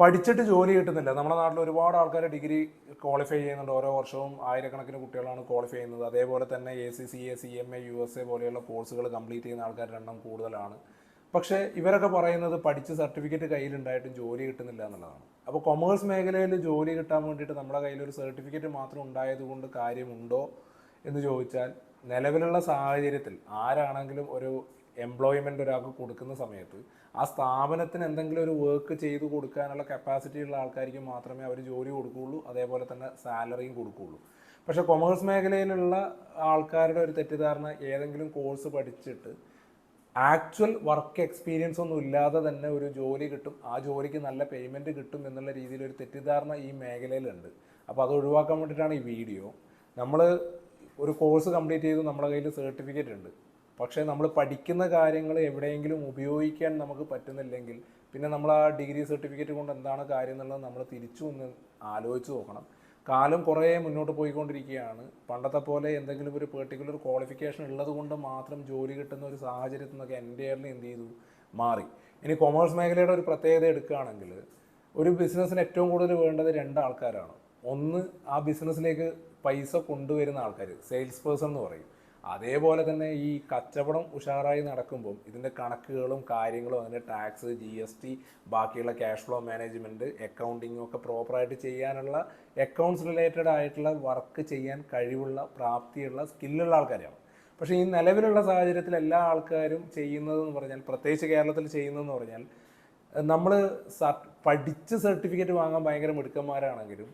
പഠിച്ചിട്ട് ജോലി കിട്ടുന്നില്ല. നമ്മുടെ നാട്ടിൽ ഒരുപാട് ആൾക്കാർ ഡിഗ്രി ക്വാളിഫൈ ചെയ്യുന്നുണ്ട്. ഓരോ വർഷവും ആയിരക്കണക്കിന് കുട്ടികളാണ് ക്വാളിഫൈ ചെയ്യുന്നത്. അതേപോലെ തന്നെ A C C A C M A U S A പോലെയുള്ള കോഴ്സുകൾ കംപ്ലീറ്റ് ചെയ്യുന്ന ആൾക്കാരുടെ എണ്ണം കൂടുതലാണ്. പക്ഷേ ഇവരൊക്കെ പറയുന്നത് പഠിച്ച് സർട്ടിഫിക്കറ്റ് കയ്യിലുണ്ടായിട്ടും ജോലി കിട്ടുന്നില്ല എന്നുള്ളതാണ്. അപ്പോൾ കൊമേഴ്സ് മേഖലയിൽ ജോലി കിട്ടാൻ വേണ്ടിയിട്ട് നമ്മുടെ കയ്യിൽ ഒരു സർട്ടിഫിക്കറ്റ് മാത്രം ഉണ്ടായതുകൊണ്ട് കാര്യമുണ്ടോ എന്ന് ചോദിച്ചാൽ നിലവിലുള്ള സാഹചര്യത്തിൽ ആരാണെങ്കിലും ഒരു എംപ്ലോയ്മെന്റ് ഒരാൾക്ക് കൊടുക്കുന്ന സമയത്ത് ആ സ്ഥാപനത്തിന് എന്തെങ്കിലും ഒരു വർക്ക് ചെയ്ത് കൊടുക്കാനുള്ള കപ്പാസിറ്റി ഉള്ള ആൾക്കാർക്ക് മാത്രമേ അവർ ജോലി കൊടുക്കുകയുള്ളൂ അതേപോലെ തന്നെ സാലറിയും കൊടുക്കുകയുള്ളൂ. പക്ഷേ കൊമേഴ്സ് മേഖലയിലുള്ള ആൾക്കാരുടെ ഒരു തെറ്റിദ്ധാരണ ഏതെങ്കിലും കോഴ്സ് പഠിച്ചിട്ട് ആക്ച്വൽ വർക്ക് എക്സ്പീരിയൻസ് ഒന്നും ഇല്ലാതെ തന്നെ ഒരു ജോലി കിട്ടും ആ ജോലിക്ക് നല്ല പേയ്മെന്റ് കിട്ടും എന്നുള്ള രീതിയിൽ ഒരു തെറ്റിദ്ധാരണ ഈ മേഖലയിലുണ്ട്. അപ്പോൾ അത് ഒഴിവാക്കാൻ വേണ്ടിയിട്ടാണ് ഈ വീഡിയോ നമ്മൾ ഒരു കോഴ്സ് കംപ്ലീറ്റ് ചെയ്ത് നമ്മുടെ കയ്യിൽ സർട്ടിഫിക്കറ്റ് ഉണ്ട്. പക്ഷേ നമ്മൾ പഠിക്കുന്ന കാര്യങ്ങൾ എവിടെയെങ്കിലും ഉപയോഗിക്കാൻ നമുക്ക് പറ്റുന്നില്ലെങ്കിൽ പിന്നെ നമ്മൾ ആ ഡിഗ്രി സർട്ടിഫിക്കറ്റ് കൊണ്ട് എന്താണ് കാര്യം എന്നുള്ളത് നമ്മൾ തിരിച്ചു ഒന്ന് ആലോചിച്ച് നോക്കണം. കാലം കുറേ മുന്നോട്ട് പോയിക്കൊണ്ടിരിക്കുകയാണ്. പണ്ടത്തെ പോലെ എന്തെങ്കിലും ഒരു പെർട്ടിക്കുലർ ക്വാളിഫിക്കേഷൻ ഉള്ളത് കൊണ്ട് മാത്രം ജോലി കിട്ടുന്ന ഒരു സാഹചര്യത്തിൽ നിന്നൊക്കെ എന്റെ എന്റയർലി എന്ത് ചെയ്തു? മാറി. ഇനി കൊമേഴ്സ് മേഖലയുടെ ഒരു പ്രത്യേകത എടുക്കുകയാണെങ്കിൽ ഒരു ബിസിനസ്സിന് ഏറ്റവും കൂടുതൽ വേണ്ടത് രണ്ട് ആൾക്കാരാണ്. ഒന്ന് ആ ബിസിനസ്സിലേക്ക് പൈസ കൊണ്ടുവരുന്ന ആൾക്കാർ സെയിൽസ് പേഴ്സൺ എന്ന് പറയും. അതേപോലെ തന്നെ ഈ കച്ചവടം ഉഷാറായി നടക്കുമ്പോൾ ഇതിന്റെ കണക്കുകളും കാര്യങ്ങളും അതിന്റെ ടാക്സ് ജി എസ് ടി ബാക്കിയുള്ള ക്യാഷ് ഫ്ലോ മാനേജ്മെന്റ് അക്കൗണ്ടിങ്ങും ഒക്കെ പ്രോപ്പറായിട്ട് ചെയ്യാനുള്ള അക്കൗണ്ട്സ് റിലേറ്റഡ് ആയിട്ടുള്ള വർക്ക് ചെയ്യാൻ കഴിവുള്ള പ്രാപ്തിയുള്ള സ്കില്ലുള്ള ആൾക്കാരാണ് പക്ഷേ ഈ നിലവിലുള്ള സാഹചര്യത്തിൽ എല്ലാ ആൾക്കാരും ചെയ്യുന്നതെന്ന് പറഞ്ഞാൽ പ്രത്യേകിച്ച് കേരളത്തിൽ ചെയ്യുന്നതെന്ന് പറഞ്ഞാൽ നമ്മൾ പഠിച്ച് സർട്ടിഫിക്കറ്റ് വാങ്ങാൻ ഭയങ്കര മിടുക്കന്മാരാണെങ്കിലും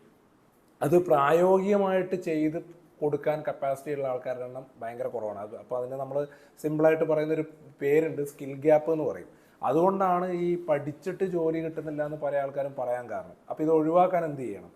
അത് പ്രായോഗികമായിട്ട് ചെയ്ത് കൊടുക്കാൻ കപ്പാസിറ്റി ഉള്ള ആൾക്കാരുടെ എണ്ണം ഭയങ്കര കുറവാണ്. അത് അപ്പോൾ അതിന് നമ്മൾ സിമ്പിളായിട്ട് പറയുന്ന ഒരു പേരുണ്ട് സ്കിൽ ഗ്യാപ്പ് എന്ന് പറയും. അതുകൊണ്ടാണ് ഈ പഠിച്ചിട്ട് ജോലി കിട്ടുന്നില്ല എന്ന് പല ആൾക്കാരും പറയാൻ കാരണം. അപ്പോൾ ഇത് ഒഴിവാക്കാൻ എന്ത് ചെയ്യണം?